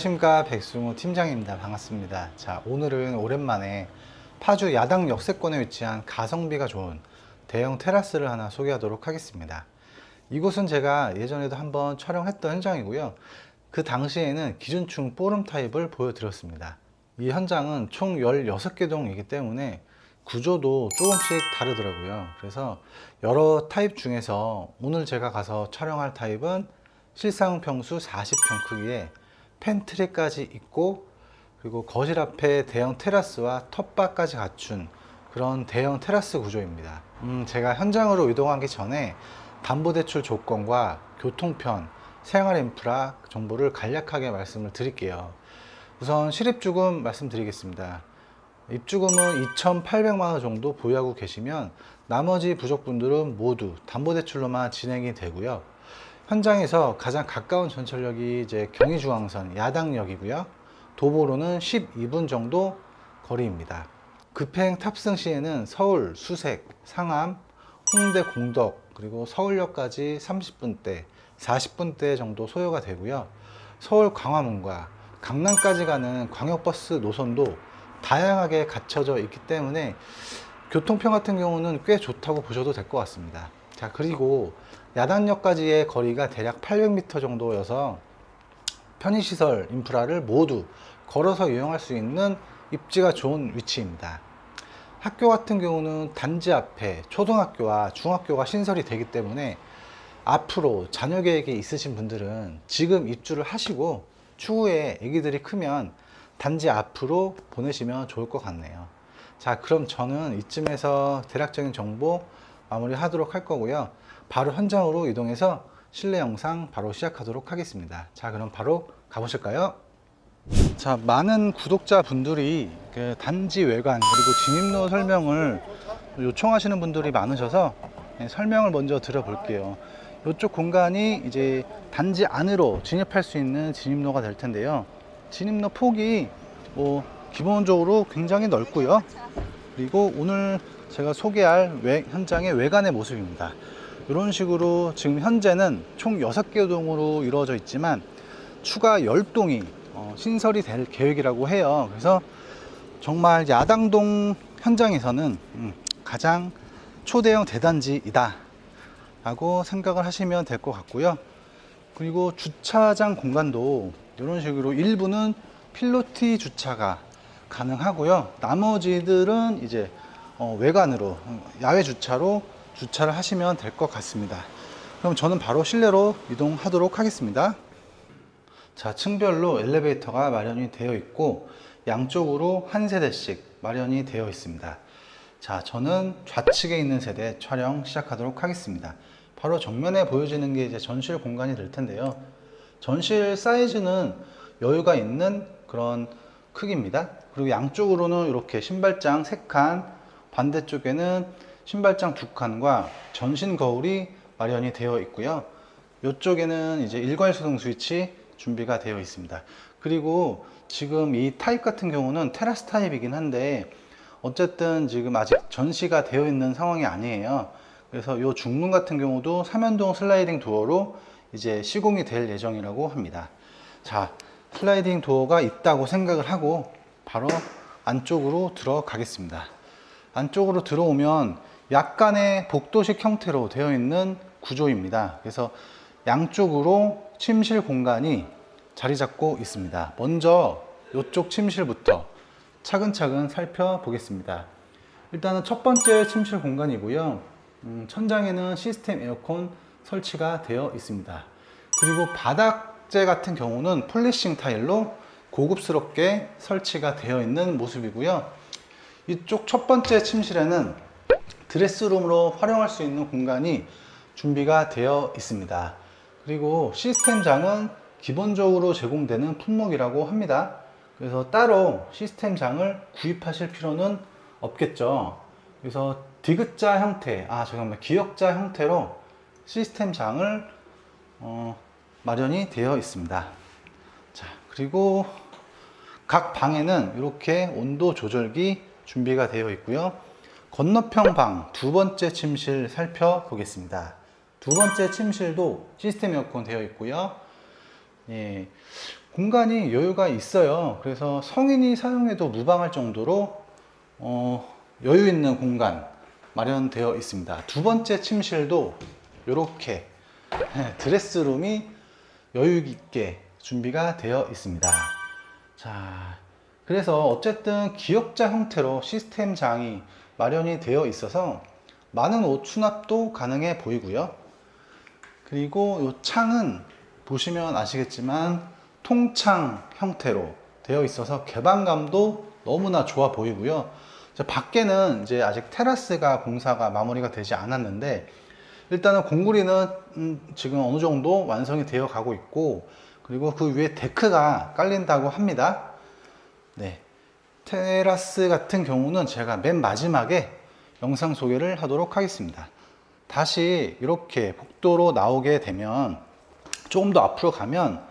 안녕하십니까 백승호 팀장입니다. 반갑습니다. 자 오늘은 오랜만에 파주 야당 역세권에 위치한 가성비가 좋은 대형 테라스를 하나 소개하도록 하겠습니다. 이곳은 제가 예전에도 한번 촬영했던 현장이고요. 그 당시에는 기준충 포름 타입을 보여드렸습니다. 이 현장은 총 16개 동이기 때문에 구조도 조금씩 다르더라고요. 그래서 여러 타입 중에서 오늘 제가 가서 촬영할 타입은 실상 평수 40평 크기에 팬트리까지 있고 그리고 거실 앞에 대형 테라스와 텃밭까지 갖춘 그런 대형 테라스 구조입니다. 음, 제가 현장으로 이동하기 전에 담보대출 조건과 교통편, 생활 인프라 정보를 간략하게 말씀을 드릴게요. 우선 실입주금 말씀드리겠습니다. 입주금은 2,800만 원 정도 보유하고 계시면 나머지 부족분들은 모두 담보대출로만 진행이 되고요. 현장에서 가장 가까운 전철역이 이제 경의중앙선 야당역이고요. 도보로는 12분 정도 거리입니다. 급행 탑승 시에는 서울, 수색, 상암, 홍대 공덕 그리고 서울역까지 30분대, 40분대 정도 소요가 되고요. 서울 광화문과 강남까지 가는 광역버스 노선도 다양하게 갖춰져 있기 때문에 교통편 같은 경우는 꽤 좋다고 보셔도 될 것 같습니다. 자, 그리고 야당역까지의 거리가 대략 800m 정도여서 편의시설 인프라를 모두 걸어서 이용할 수 있는 입지가 좋은 위치입니다. 학교 같은 경우는 단지 앞에 초등학교와 중학교가 신설이 되기 때문에 앞으로 자녀 계획이 있으신 분들은 지금 입주를 하시고 추후에 아기들이 크면 단지 앞으로 보내시면 좋을 것 같네요. 자, 그럼 저는 이쯤에서 대략적인 정보 마무리 하도록 할 거고요. 바로 현장으로 이동해서 실내 영상 바로 시작하도록 하겠습니다. 자, 그럼 바로 가보실까요? 자, 많은 구독자분들이 그 단지 외관 그리고 진입로 설명을 요청하시는 분들이 많으셔서 네, 설명을 먼저 드려볼게요. 이쪽 공간이 이제 단지 안으로 진입할 수 있는 진입로가 될 텐데요. 진입로 폭이 뭐 기본적으로 굉장히 넓고요. 그리고 오늘 제가 소개할 외- 현장의 외관의 모습입니다. 이런 식으로 지금 현재는 총 6개 동으로 이루어져 있지만 추가 10동이 어, 신설이 될 계획이라고 해요. 그래서 정말 야당동 현장에서는 음, 가장 초대형 대단지이다 라고 생각을 하시면 될 것 같고요. 그리고 주차장 공간도 이런 식으로 일부는 필로티 주차가 가능하고요. 나머지들은 이제 어, 외관으로 음, 야외 주차로 주차를 하시면 될 것 같습니다. 그럼 저는 바로 실내로 이동하도록 하겠습니다. 자, 층별로 엘리베이터가 마련이 되어 있고 양쪽으로 한 세대씩 마련이 되어 있습니다. 자, 저는 좌측에 있는 세대 촬영 시작하도록 하겠습니다. 바로 정면에 보여지는 게 이제 전실 공간이 될 텐데요. 전실 사이즈는 여유가 있는 그런 크기입니다. 그리고 양쪽으로는 이렇게 신발장 3칸, 반대쪽에는 신발장 2칸과 전신 거울이 마련이 되어 있고요. 이쪽에는 이제 일괄 수동 스위치 준비가 되어 있습니다. 그리고 지금 이 타입 같은 경우는 테라스 타입이긴 한데 어쨌든 지금 아직 전시가 되어 있는 상황이 아니에요. 그래서 이 중문 같은 경우도 삼연동 슬라이딩 도어로 이제 시공이 될 예정이라고 합니다. 자, 슬라이딩 도어가 있다고 생각을 하고 바로 안쪽으로 들어가겠습니다. 안쪽으로 들어오면 약간의 복도식 형태로 되어 있는 구조입니다. 그래서 양쪽으로 침실 공간이 자리 잡고 있습니다. 먼저 이쪽 침실부터 차근차근 살펴보겠습니다. 일단은 첫 번째 침실 공간이고요. 음, 천장에는 시스템 에어컨 설치가 되어 있습니다. 그리고 바닥재 같은 경우는 폴리싱 타일로 고급스럽게 설치가 되어 있는 모습이고요. 이쪽 첫 번째 침실에는 드레스룸으로 활용할 수 있는 공간이 준비가 되어 있습니다. 그리고 시스템장은 기본적으로 제공되는 품목이라고 합니다. 그래서 따로 시스템장을 구입하실 필요는 없겠죠. 그래서 디귿자 형태, 아 잠깐만 기역자 형태로 시스템장을 어, 마련이 되어 있습니다. 자 그리고 각 방에는 이렇게 온도 조절기 준비가 되어 있고요. 건너편 방 두 번째 침실 살펴보겠습니다. 두 번째 침실도 시스템 에어컨 되어 있고요. 예, 공간이 여유가 있어요. 그래서 성인이 사용해도 무방할 정도로 어, 여유 있는 공간 마련되어 있습니다. 두 번째 침실도 이렇게 드레스룸이 여유 있게 준비가 되어 있습니다. 자, 그래서 어쨌든 기역자 형태로 시스템 장이 마련이 되어 있어서 많은 옷 수납도 가능해 보이고요. 그리고 이 창은 보시면 아시겠지만 통창 형태로 되어 있어서 개방감도 너무나 좋아 보이고요. 밖에는 이제 아직 테라스가 공사가 마무리가 되지 않았는데 일단은 공구리는 음, 지금 어느 정도 완성이 되어 가고 있고 그리고 그 위에 데크가 깔린다고 합니다. 네. 테라스 같은 경우는 제가 맨 마지막에 영상 소개를 하도록 하겠습니다. 다시 이렇게 복도로 나오게 되면 조금 더 앞으로 가면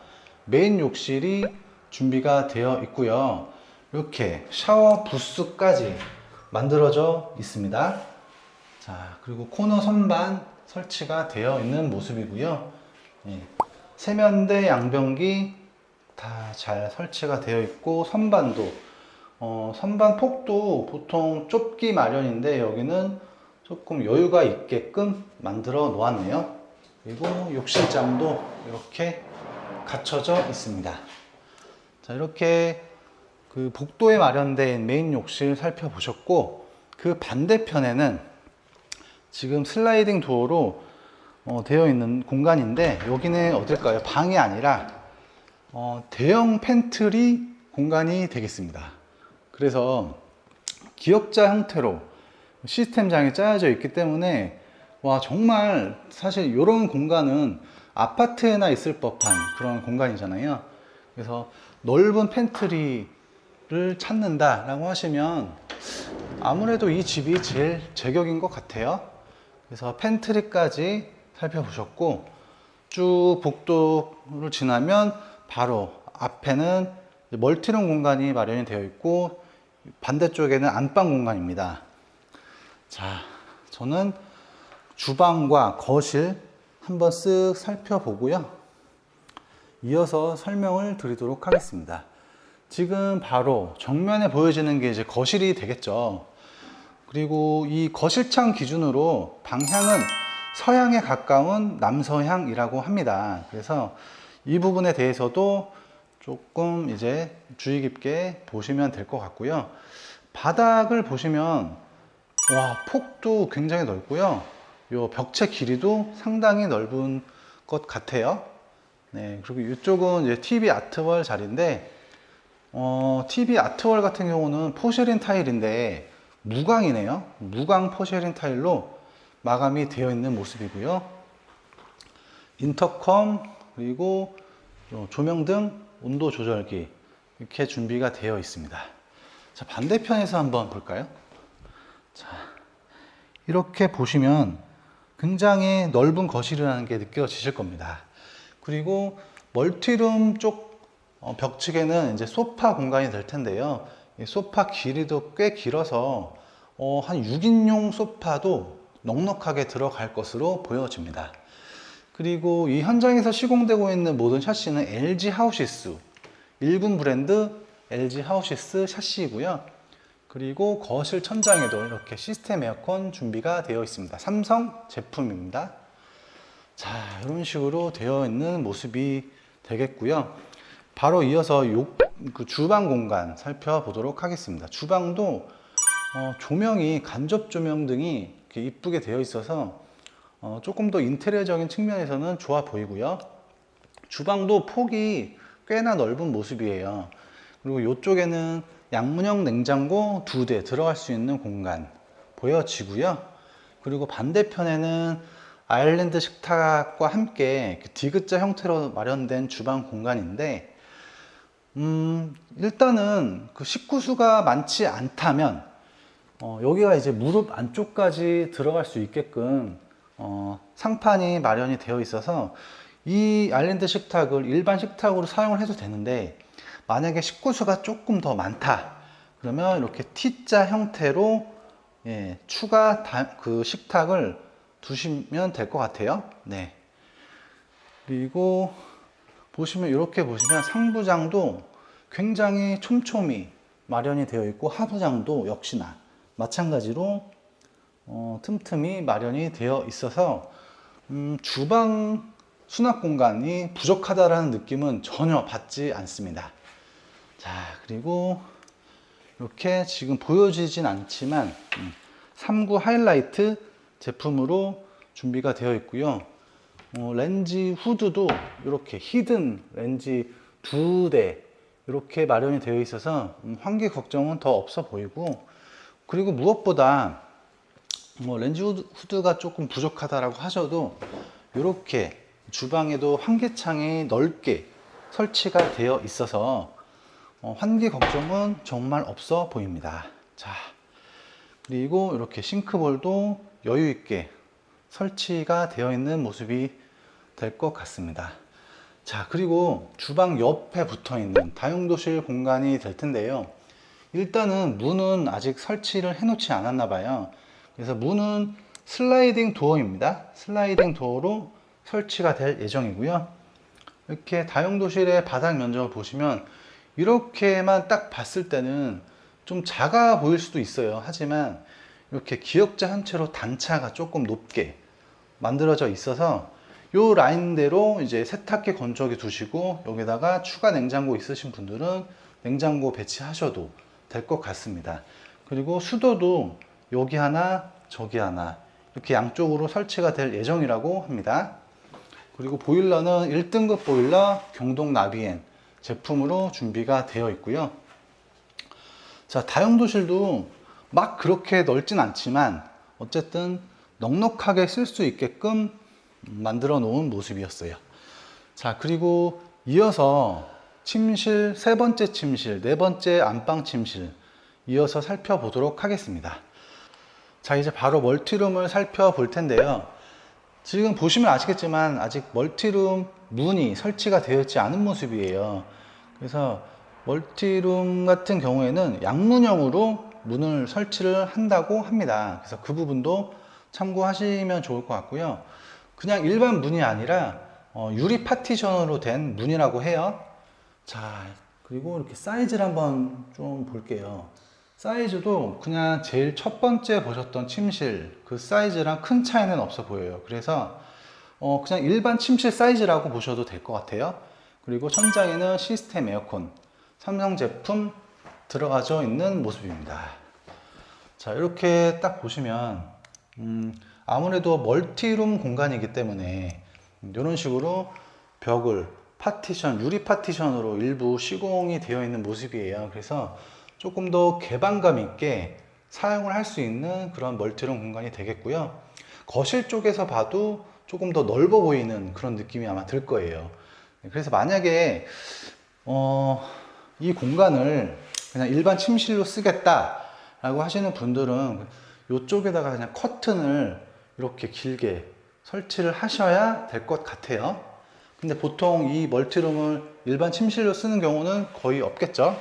메인 욕실이 준비가 되어 있고요. 이렇게 샤워 부스까지 만들어져 있습니다. 자, 그리고 코너 선반 설치가 되어 있는 모습이고요. 예, 세면대 양변기 다 잘 설치가 되어 있고 선반도 어, 선반 폭도 보통 좁기 마련인데 여기는 조금 여유가 있게끔 만들어 놓았네요. 그리고 욕실장도 이렇게 갖춰져 있습니다. 자, 이렇게 그 복도에 마련된 메인 욕실 살펴보셨고 그 반대편에는 지금 슬라이딩 도어로 어, 되어 있는 공간인데 여기는 어딜까요? 방이 아니라 어, 대형 팬트리 공간이 되겠습니다. 그래서 기역자 형태로 시스템장이 짜여져 있기 때문에 와 정말 사실 이런 공간은 아파트에나 있을 법한 그런 공간이잖아요. 그래서 넓은 팬트리를 찾는다라고 하시면 아무래도 이 집이 제일 제격인 것 같아요. 그래서 팬트리까지 살펴보셨고 쭉 복도를 지나면 바로 앞에는 멀티룸 공간이 마련이 되어 있고 반대쪽에는 안방 공간입니다. 자, 저는 주방과 거실 한번 쓱 살펴보고요. 이어서 설명을 드리도록 하겠습니다. 지금 바로 정면에 보여지는 게 이제 거실이 되겠죠. 그리고 이 거실창 기준으로 방향은 서양에 가까운 남서향이라고 합니다. 그래서 이 부분에 대해서도 조금 이제 주의 깊게 보시면 될 것 같고요. 바닥을 보시면 와 폭도 굉장히 넓고요. 요 벽체 길이도 상당히 넓은 것 같아요. 네 그리고 이쪽은 이제 TV 아트월 자리인데 어, TV 아트월 같은 경우는 포쉐린 타일인데 무광이네요. 무광 포쉐린 타일로 마감이 되어 있는 모습이고요. 인터컴 그리고 요 조명등 온도 조절기 이렇게 준비가 되어 있습니다. 자 반대편에서 한번 볼까요? 자 이렇게 보시면 굉장히 넓은 거실이라는 게 느껴지실 겁니다. 그리고 멀티룸 쪽 어, 벽측에는 이제 소파 공간이 될 텐데요. 이 소파 길이도 꽤 길어서 어, 한 6인용 소파도 넉넉하게 들어갈 것으로 보여집니다. 그리고 이 현장에서 시공되고 있는 모든 샤시는 LG 하우시스 일본 브랜드 LG 하우시스 샤시이고요. 그리고 거실 천장에도 이렇게 시스템 에어컨 준비가 되어 있습니다. 삼성 제품입니다. 자, 이런 식으로 되어 있는 모습이 되겠고요. 바로 이어서 요, 그 주방 공간 살펴보도록 하겠습니다. 주방도 어, 조명이 간접 조명 등이 이쁘게 되어 있어서 어, 조금 더 인테리어적인 측면에서는 좋아 보이고요. 주방도 폭이 꽤나 넓은 모습이에요. 그리고 이쪽에는 양문형 냉장고 두 대 들어갈 수 있는 공간 보여지고요. 그리고 반대편에는 아일랜드 식탁과 함께 그 디귿자 형태로 마련된 주방 공간인데, 음, 일단은 그 식구수가 많지 않다면, 어, 여기가 이제 무릎 안쪽까지 들어갈 수 있게끔 어, 상판이 마련이 되어 있어서 이 아일랜드 식탁을 일반 식탁으로 사용을 해도 되는데 만약에 식구수가 조금 더 많다 그러면 이렇게 T자 형태로 예, 추가 다, 그 식탁을 두시면 될 것 같아요. 네. 그리고 보시면 이렇게 보시면 상부장도 굉장히 촘촘히 마련이 되어 있고 하부장도 역시나 마찬가지로 어, 틈틈이 마련이 되어 있어서 음, 주방 수납 공간이 부족하다라는 느낌은 전혀 받지 않습니다. 자 그리고 이렇게 지금 보여지진 않지만 음, 3구 하이라이트 제품으로 준비가 되어 있고요. 어, 렌즈 후드도 이렇게 히든 렌즈 두 대 이렇게 마련이 되어 있어서 음, 환기 걱정은 더 없어 보이고 그리고 무엇보다 뭐 렌즈 후드- 후드가 조금 부족하다라고 하셔도 이렇게 주방에도 환기창이 넓게 설치가 되어 있어서 어, 환기 걱정은 정말 없어 보입니다. 자, 그리고 이렇게 싱크볼도 여유 있게 설치가 되어 있는 모습이 될 것 같습니다. 자, 그리고 주방 옆에 붙어 있는 다용도실 공간이 될 텐데요. 일단은 문은 아직 설치를 해 놓지 않았나 봐요. 그래서 문은 슬라이딩 도어입니다. 슬라이딩 도어로 설치가 될 예정이고요. 이렇게 다용도실의 바닥 면적을 보시면 이렇게만 딱 봤을 때는 좀 작아 보일 수도 있어요. 하지만 이렇게 기역자 한 채로 단차가 조금 높게 만들어져 있어서 요 라인대로 이제 세탁기 건조기 두시고 여기다가 추가 냉장고 있으신 분들은 냉장고 배치하셔도 될 것 같습니다. 그리고 수도도 여기 하나 저기 하나 이렇게 양쪽으로 설치가 될 예정이라고 합니다. 그리고 보일러는 1등급 보일러 경동 나비엔 제품으로 준비가 되어 있고요. 자, 다용도실도 막 그렇게 넓진 않지만 어쨌든 넉넉하게 쓸 수 있게끔 만들어 놓은 모습이었어요. 자, 그리고 이어서 침실, 세 번째 침실, 네 번째 안방 침실 이어서 살펴보도록 하겠습니다. 자, 이제 바로 멀티룸을 살펴볼 텐데요. 지금 보시면 아시겠지만 아직 멀티룸 문이 설치가 되어 있지 않은 모습이에요. 그래서 멀티룸 같은 경우에는 양문형으로 문을 설치를 한다고 합니다. 그래서 그 부분도 참고하시면 좋을 것 같고요. 그냥 일반 문이 아니라 어, 유리 파티션으로 된 문이라고 해요. 자, 그리고 이렇게 사이즈를 한번 좀 볼게요. 사이즈도 그냥 제일 첫 번째 보셨던 침실 그 사이즈랑 큰 차이는 없어 보여요. 그래서 어, 그냥 일반 침실 사이즈라고 보셔도 될 것 같아요. 그리고 천장에는 시스템 에어컨 삼성 제품 들어가져 있는 모습입니다. 자, 이렇게 딱 보시면 음, 아무래도 멀티룸 공간이기 때문에 이런 식으로 벽을 파티션, 유리 파티션으로 일부 시공이 되어 있는 모습이에요. 그래서 조금 더 개방감 있게 사용을 할 수 있는 그런 멀티룸 공간이 되겠고요. 거실 쪽에서 봐도 조금 더 넓어 보이는 그런 느낌이 아마 들 거예요. 그래서 만약에 어, 이 공간을 그냥 일반 침실로 쓰겠다라고 하시는 분들은 이쪽에다가 그냥 커튼을 이렇게 길게 설치를 하셔야 될 것 같아요. 근데 보통 이 멀티룸을 일반 침실로 쓰는 경우는 거의 없겠죠.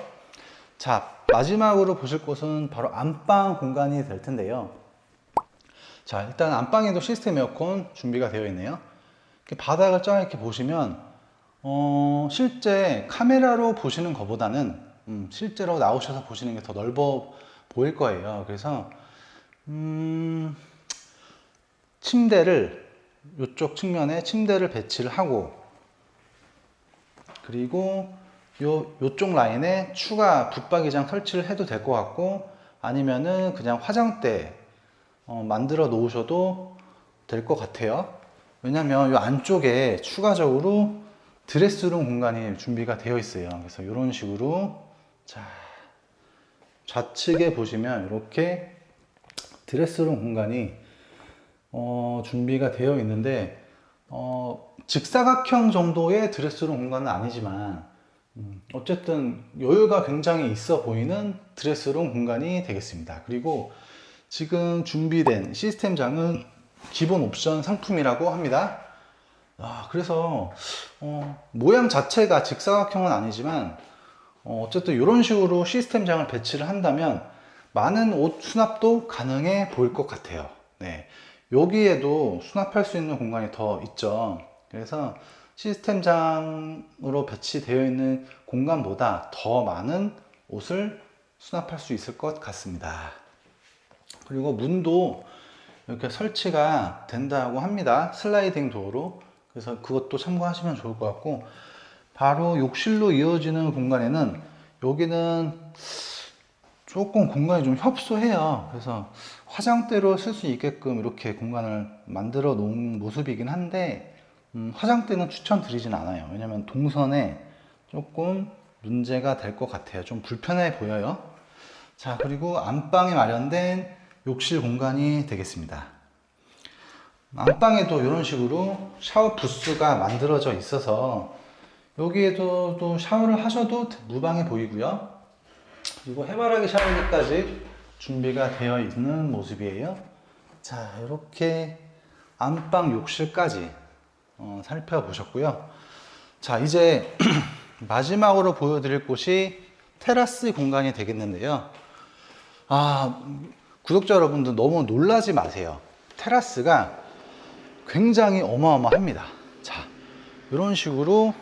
자, 마지막으로 보실 곳은 바로 안방 공간이 될 텐데요. 자, 일단 안방에도 시스템 에어컨 준비가 되어 있네요. 이렇게 바닥을 쫙 이렇게 보시면, 어, 실제 카메라로 보시는 것보다는, 음, 실제로 나오셔서 보시는 게 더 넓어 보일 거예요. 그래서, 음, 침대를, 이쪽 측면에 침대를 배치를 하고, 그리고 요, 요쪽 라인에 추가 붙박이장 설치를 해도 될 것 같고, 아니면은 그냥 화장대 어, 만들어 놓으셔도 될 것 같아요. 왜냐면 이 안쪽에 추가적으로 드레스룸 공간이 준비가 되어 있어요. 그래서 이런 식으로 자 좌측에 보시면 이렇게 드레스룸 공간이 어, 준비가 되어 있는데 어, 직사각형 정도의 드레스룸 공간은 아니지만 음, 어쨌든 여유가 굉장히 있어 보이는 드레스룸 공간이 되겠습니다. 그리고 지금 준비된 시스템장은 기본 옵션 상품이라고 합니다. 아, 그래서 어, 모양 자체가 직사각형은 아니지만 어, 쨌든 이런 식으로 시스템장을 배치를 한다면 많은 옷 수납도 가능해 보일 것 같아요. 네. 여기에도 수납할 수 있는 공간이 더 있죠. 그래서 시스템장으로 배치되어 있는 공간보다 더 많은 옷을 수납할 수 있을 것 같습니다. 그리고 문도 이렇게 설치가 된다고 합니다. 슬라이딩 도어로. 그래서 그것도 참고하시면 좋을 것 같고, 바로 욕실로 이어지는 공간에는 여기는 조금 공간이 좀 협소해요. 그래서 화장대로 쓸 수 있게끔 이렇게 공간을 만들어 놓은 모습이긴 한데, 음, 화장대는 추천드리진 않아요. 왜냐면 동선에 조금 문제가 될 것 같아요. 좀 불편해 보여요. 자, 그리고 안방에 마련된 욕실 공간이 되겠습니다. 안방에도 이런 식으로 샤워 부스가 만들어져 있어서 여기에도 또 샤워를 하셔도 무방해 보이고요. 그리고 해바라기 샤워기까지 준비가 되어 있는 모습이에요. 자, 이렇게 안방 욕실까지 어, 살펴보셨고요. 자, 이제 마지막으로 보여드릴 곳이 테라스 공간이 되겠는데요. 아, 구독자 여러분들 너무 놀라지 마세요. 테라스가 굉장히 어마어마합니다. 자, 이런 식으로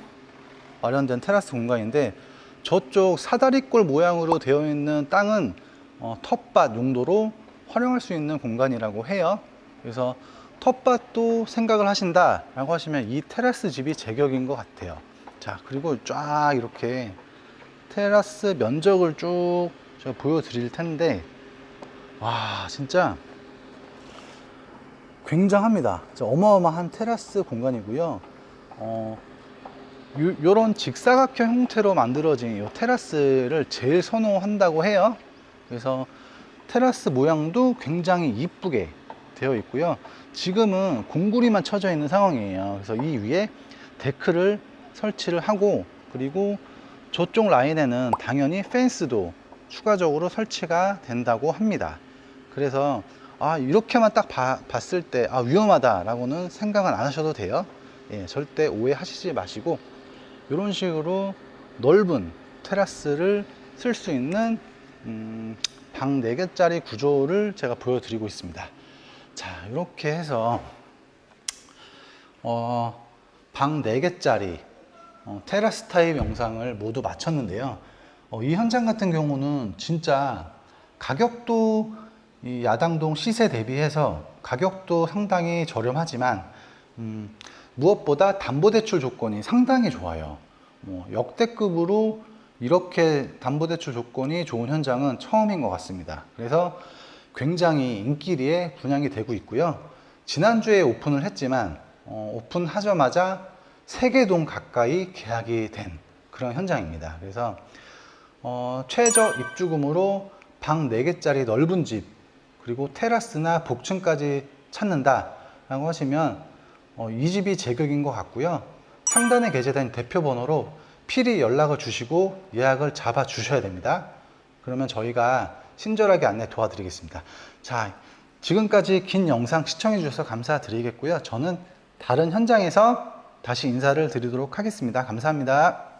마련된 테라스 공간인데 저쪽 사다리꼴 모양으로 되어 있는 땅은 어, 텃밭 용도로 활용할 수 있는 공간이라고 해요. 그래서 텃밭도 생각을 하신다 라고 하시면 이 테라스 집이 제격인 것 같아요. 자, 그리고 쫙 이렇게 테라스 면적을 쭉 제가 보여드릴 텐데, 와, 진짜 굉장합니다. 어마어마한 테라스 공간이고요. 어, 요, 요런 직사각형 형태로 만들어진 이 테라스를 제일 선호한다고 해요. 그래서 테라스 모양도 굉장히 이쁘게 되어 있고요. 지금은 공구리만 쳐져 있는 상황이에요. 그래서 이 위에 데크를 설치를 하고 그리고 저쪽 라인에는 당연히 펜스도 추가적으로 설치가 된다고 합니다. 그래서 아 이렇게만 딱 봐- 봤을 때 아, 위험하다라고는 생각은 안 하셔도 돼요. 예, 절대 오해하시지 마시고 이런 식으로 넓은 테라스를 쓸 수 있는 음, 방 4개짜리 구조를 제가 보여드리고 있습니다. 자, 이렇게 해서 어, 방 4개짜리 어, 테라스 타입 영상을 모두 마쳤는데요. 어, 이 현장 같은 경우는 진짜 가격도 이 야당동 시세 대비해서 가격도 상당히 저렴하지만 음, 무엇보다 담보대출 조건이 상당히 좋아요. 뭐 역대급으로 이렇게 담보대출 조건이 좋은 현장은 처음인 것 같습니다. 그래서 굉장히 인기리에 분양이 되고 있고요. 지난주에 오픈을 했지만 어, 오픈하자마자 세개동 가까이 계약이 된 그런 현장입니다. 그래서 어, 최저 입주금으로 방 4개짜리 넓은 집 그리고 테라스나 복층까지 찾는다라고 하시면 어, 이 집이 제격인 것 같고요. 상단에 게재된 대표 번호로 필히 연락을 주시고 예약을 잡아 주셔야 됩니다. 그러면 저희가 친절하게 안내 도와드리겠습니다. 자, 지금까지 긴 영상 시청해 주셔서 감사드리겠고요. 저는 다른 현장에서 다시 인사를 드리도록 하겠습니다. 감사합니다.